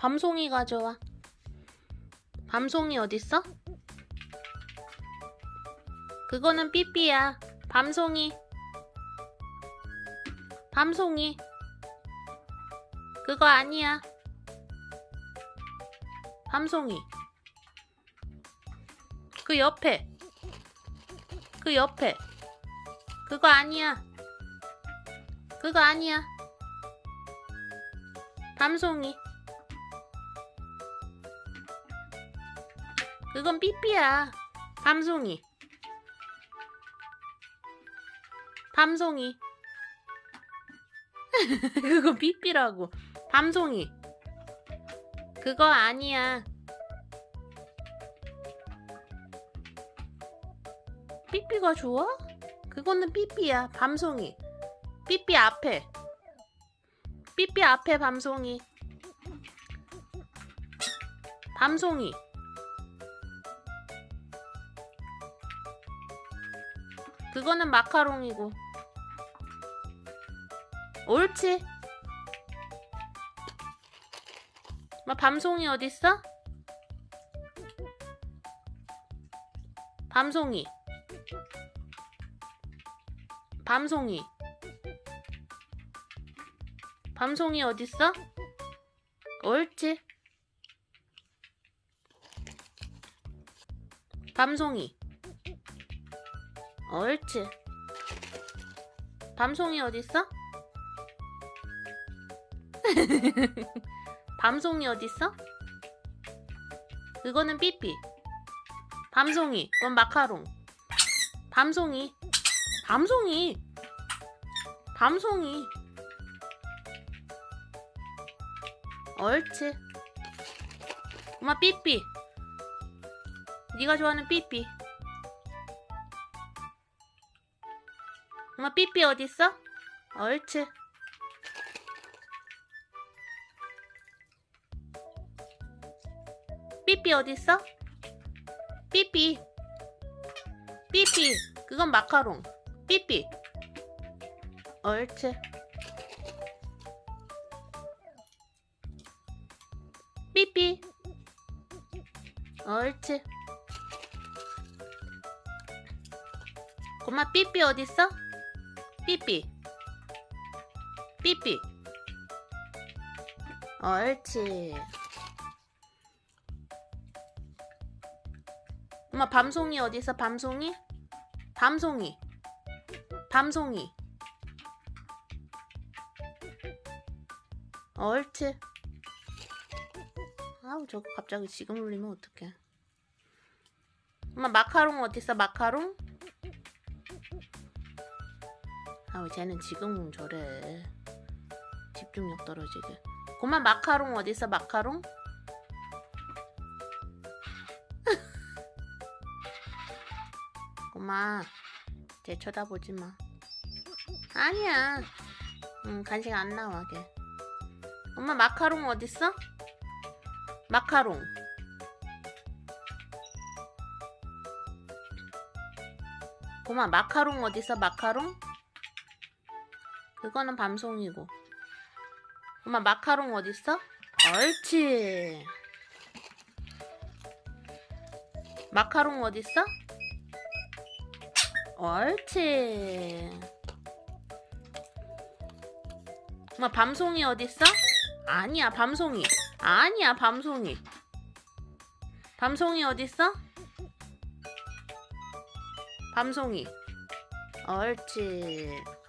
밤송이 가져와. 밤송이 어딨어? 그거는 삐삐야. 밤송이. 밤송이. 그거 아니야. 밤송이. 그 옆에. 그 옆에. 그거 아니야. 그거 아니야. 밤송이. 그건 삐삐야. 밤송이. 밤송이. 그건 삐삐라고. 밤송이. 그거 아니야. 삐삐가 좋아? 그거는 삐삐야. 밤송이. 삐삐 앞에. 삐삐 앞에 밤송이. 밤송이. 그거는 마카롱이고. 옳지. 뭐 밤송이 어딨어? 밤송이. 밤송이. 밤송이 어딨어? 옳지. 밤송이. 옳지. 밤송이 어딨어? 밤송이 어딨어? 그거는 삐삐. 밤송이. 그건 마카롱. 밤송이. 밤송이. 밤송이. 옳지. 엄마 삐삐. 네가 좋아하는 삐삐. 엄마 삐삐 어딨어? 옳지. 삐삐 어딨어? 삐삐. 삐삐. 그건 마카롱. 삐삐. 옳지. 삐삐. 옳지. 고마 삐삐 어딨어? 삐삐. 삐삐. 옳지. 엄마 밤송이 어딨어? 밤송이? 밤송이. 밤송이. 옳지. 아우 저거 갑자기 지금 울리면 어떡해. 엄마 마카롱 어딨어? 마카롱? 아우 쟤는 지금 저래. 집중력 떨어지게. 고마 마카롱 어딨어? 마카롱? 고마 쟤 쳐다보지 마. 아니야. 응 간식 안 나와 걔. 엄마 마카롱 어딨어? 마카롱. 고마 마카롱 어딨어? 마카롱? 그거는 밤송이고. 고마 마카롱 어딨어? 옳지. 마카롱 어딨어? 옳지. 엄마 밤송이 어딨어? 아니야 밤송이. 아니야 밤송이. 밤송이 어딨어? 밤송이. 옳지.